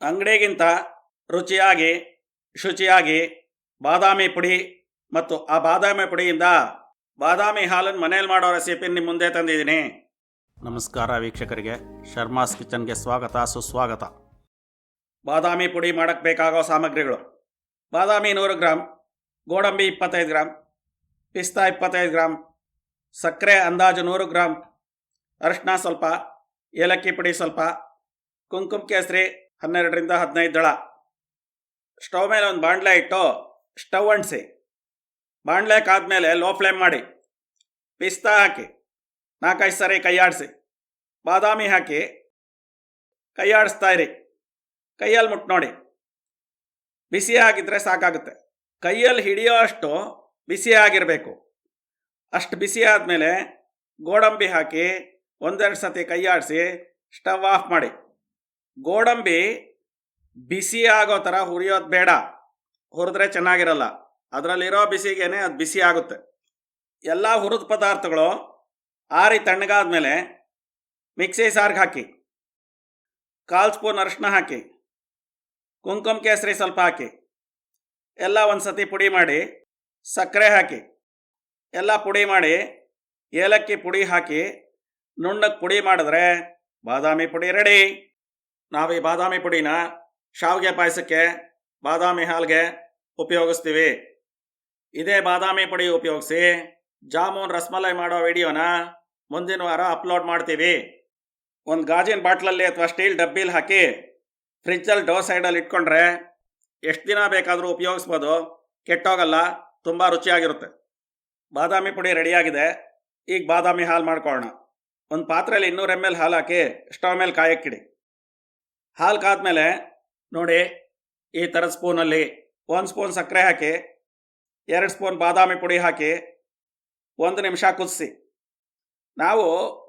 ಅಂಗಡಿಗಿಂತ ರುಚಿಯಾಗಿ, ಶುಚಿಯಾಗಿ ಬಾದಾಮಿ ಪುಡಿ ಮತ್ತು ಆ ಬಾದಾಮಿ ಪುಡಿಯಿಂದ ಬಾದಾಮಿ ಹಾಲನ್ನು ಮನೇಲಿ ಮಾಡೋ ರೆಸಿಪಿ ನಿಮ್ಮ ಮುಂದೆ ತಂದಿದ್ದೀನಿ. ನಮಸ್ಕಾರ ವೀಕ್ಷಕರಿಗೆ. ಶರ್ಮಾಸ್ ಕಿಚನ್ಗೆ ಸ್ವಾಗತ, ಸುಸ್ವಾಗತ. ಬಾದಾಮಿ ಪುಡಿ ಮಾಡಕ್ಕೆ ಬೇಕಾಗೋ ಸಾಮಗ್ರಿಗಳು. ಬಾದಾಮಿ ನೂರು ಗ್ರಾಮ್ ಗೋಡಂಬಿ ಇಪ್ಪತ್ತೈದು ಗ್ರಾಮ್ ಪಿಸ್ತಾ ಇಪ್ಪತ್ತೈದು ಗ್ರಾಮ್ ಸಕ್ಕರೆ ಅಂದಾಜು ನೂರು ಗ್ರಾಮ್ ಅರಿಶಿನ ಸ್ವಲ್ಪ, ಏಲಕ್ಕಿ ಪುಡಿ ಸ್ವಲ್ಪ, ಕುಂಕುಮ ಕೇಸರಿ ಹನ್ನೆರಡರಿಂದ ಹದಿನೈದು ದಳ. ಸ್ಟವ್ ಮೇಲೆ ಒಂದು ಬಾಣಲೆ ಇಟ್ಟು ಸ್ಟವ್ ಅಂಟಿಸಿ. ಬಾಣಲೆ ಕಾದ್ಮೇಲೆ ಲೋ ಫ್ಲೇಮ್ ಮಾಡಿ. ಪಿಸ್ತಾ ಹಾಕಿ. ನಾಲ್ಕೈದು ಸರಿ ಕೈಯಾಡಿಸಿ. ಬಾದಾಮಿ ಹಾಕಿ. ಕೈಯಾಡಿಸ್ತಾ ಇರಿ. ಕೈಯಲ್ಲಿ ಮುಟ್ಟು ನೋಡಿ. ಬಿಸಿ ಆಗಿದ್ರೆ ಸಾಕಾಗುತ್ತೆ. ಕೈಯಲ್ಲಿ ಹಿಡಿಯೋ ಅಷ್ಟು ಬಿಸಿ ಆಗಿರಬೇಕು. ಅಷ್ಟು ಬಿಸಿ ಆದಮೇಲೆ ಗೋಡಂಬಿ ಹಾಕಿ ಒಂದೆರಡು ಸತಿ ಕೈಯಾಡಿಸಿ ಸ್ಟವ್ ಆಫ್ ಮಾಡಿ. ಗೋಡಂಬಿ ಬಿಸಿ ಆಗೋ ಥರ ಹುರಿಯೋದು ಬೇಡ. ಹುರಿದ್ರೆ ಚೆನ್ನಾಗಿರಲ್ಲ. ಅದರಲ್ಲಿರೋ ಬಿಸಿಗೇನೆ ಅದು ಬಿಸಿ ಆಗುತ್ತೆ. ಎಲ್ಲ ಹುರಿದ ಪದಾರ್ಥಗಳು ಆರಿ ತಣ್ಣಗಾದ್ಮೇಲೆ ಮಿಕ್ಸಿ ಸಾರ್ಗೆ ಹಾಕಿ. ಕಾಲು ಸ್ಪೂನ್ ಅರಿಶಿನ ಹಾಕಿ. ಕುಂಕುಮ ಕೇಸರಿ ಸ್ವಲ್ಪ ಹಾಕಿ. ಎಲ್ಲ ಒಂದು ಸತಿ ಪುಡಿ ಮಾಡಿ ಸಕ್ಕರೆ ಹಾಕಿ. ಎಲ್ಲ ಪುಡಿ ಮಾಡಿ ಏಲಕ್ಕಿ ಪುಡಿ ಹಾಕಿ. ನುಣ್ಣಗೆ ಪುಡಿ ಮಾಡಿದ್ರೆ ಬಾದಾಮಿ ಪುಡಿ ರೆಡಿ. ನಾವು ಈ ಬಾದಾಮಿ ಪುಡಿನ ಶಾವಿಗೆ ಪಾಯಸಕ್ಕೆ ಬಾದಾಮಿ ಹಾಲ್ಗೆ ಉಪಯೋಗಿಸ್ತೀವಿ. ಇದೇ ಬಾದಾಮಿ ಪುಡಿ ಉಪಯೋಗಿಸಿ ಜಾಮೂನ್ ರಸಮಲೈ ಮಾಡೋ ವಿಡಿಯೋನ ಮುಂದಿನ ವಾರ ಅಪ್ಲೋಡ್ ಮಾಡ್ತೀವಿ. ಒಂದು ಗಾಜಿನ ಬಾಟ್ಲಲ್ಲಿ ಅಥವಾ ಸ್ಟೀಲ್ ಡಬ್ಬಿಲಿ ಹಾಕಿ ಫ್ರಿಜ್ಜಲ್ಲಿ ಡೋ ಸೈಡಲ್ಲಿ ಇಟ್ಕೊಂಡ್ರೆ ಎಷ್ಟು ದಿನ ಬೇಕಾದರೂ ಉಪಯೋಗಿಸ್ಬೋದು. ಕೆಟ್ಟೋಗಲ್ಲ, ತುಂಬ ರುಚಿಯಾಗಿರುತ್ತೆ. ಬಾದಾಮಿ ಪುಡಿ ರೆಡಿಯಾಗಿದೆ. ಈಗ ಬಾದಾಮಿ ಹಾಲು ಮಾಡ್ಕೊಳ್ಳೋಣ. ಒಂದು ಪಾತ್ರೆಯಲ್ಲಿ ಇನ್ನೂರು ಎಂ ಎಲ್ ಹಾಲು ಹಾಕಿ ಸ್ಟವ್ ಮೇಲೆ ಕಾಯಕ್ಕಿಡಿ. ಹಾಲು ಕಾದ್ಮೇಲೆ ನೋಡಿ ಈ ಥರದ ಸ್ಪೂನಲ್ಲಿ ಒಂದು ಸ್ಪೂನ್ ಸಕ್ಕರೆ ಹಾಕಿ, ಎರಡು ಸ್ಪೂನ್ ಬಾದಾಮಿ ಪುಡಿ ಹಾಕಿ, ಒಂದು ನಿಮಿಷ ಕುದಿಸಿ. ನಾವು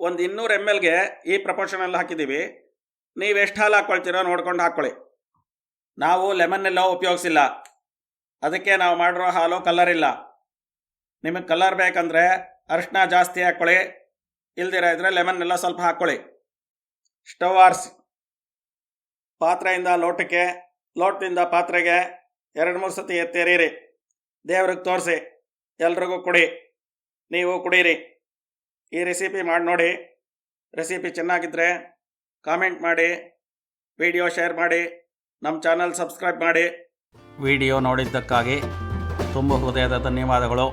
ಒಂದು ಇನ್ನೂರು ಎಂ ಎಲ್ಗೆ ಈ ಪ್ರಪೋರ್ಷನಲ್ಲಿ ಹಾಕಿದ್ದೀವಿ. ನೀವು ಎಷ್ಟು ಹಾಲು ಹಾಕ್ಕೊಳ್ತೀರೋ ನೋಡ್ಕೊಂಡು ಹಾಕ್ಕೊಳ್ಳಿ. ನಾವು ಲೆಮನ್ ಎಲ್ಲ ಉಪಯೋಗಿಸಿಲ್ಲ. ಅದಕ್ಕೆ ನಾವು ಮಾಡಿರೋ ಹಾಲು ಕಲರ್ ಇಲ್ಲ. ನಿಮಗೆ ಕಲರ್ ಬೇಕಂದರೆ ಅರಿಶಿನ ಜಾಸ್ತಿ ಹಾಕ್ಕೊಳ್ಳಿ ಇಲ್ದಿರ ಇದ್ರೆ ಲೆಮನ್ ಎಲ್ಲ ಸ್ವಲ್ಪ ಹಾಕ್ಕೊಳ್ಳಿ ಸ್ಟವ್ ಆರಿಸಿ. ಪಾತ್ರೆಯಿಂದ ಲೋಟಕ್ಕೆ, ಲೋಟದಿಂದ ಪಾತ್ರೆಗೆ ಎರಡು ಮೂರು ಸತಿ ಎತ್ತೇರಿರಿ. ದೇವ್ರಿಗೆ ತೋರಿಸಿ, ಎಲ್ರಿಗೂ ಕುಡಿ, ನೀವು ಕುಡೀರಿ. ಈ ರೆಸಿಪಿ ಮಾಡಿ ನೋಡಿ. ರೆಸಿಪಿ ಚೆನ್ನಾಗಿದ್ದರೆ ಕಾಮೆಂಟ್ ಮಾಡಿ ವಿಡಿಯೋ ಶೇರ್ ಮಾಡಿ, ನಮ್ಮ ಚಾನಲ್ ಸಬ್ಸ್ಕ್ರೈಬ್ ಮಾಡಿ. ವಿಡಿಯೋ ನೋಡಿದ್ದಕ್ಕಾಗಿ ತುಂಬ ಹೃದಯದ ಧನ್ಯವಾದಗಳು.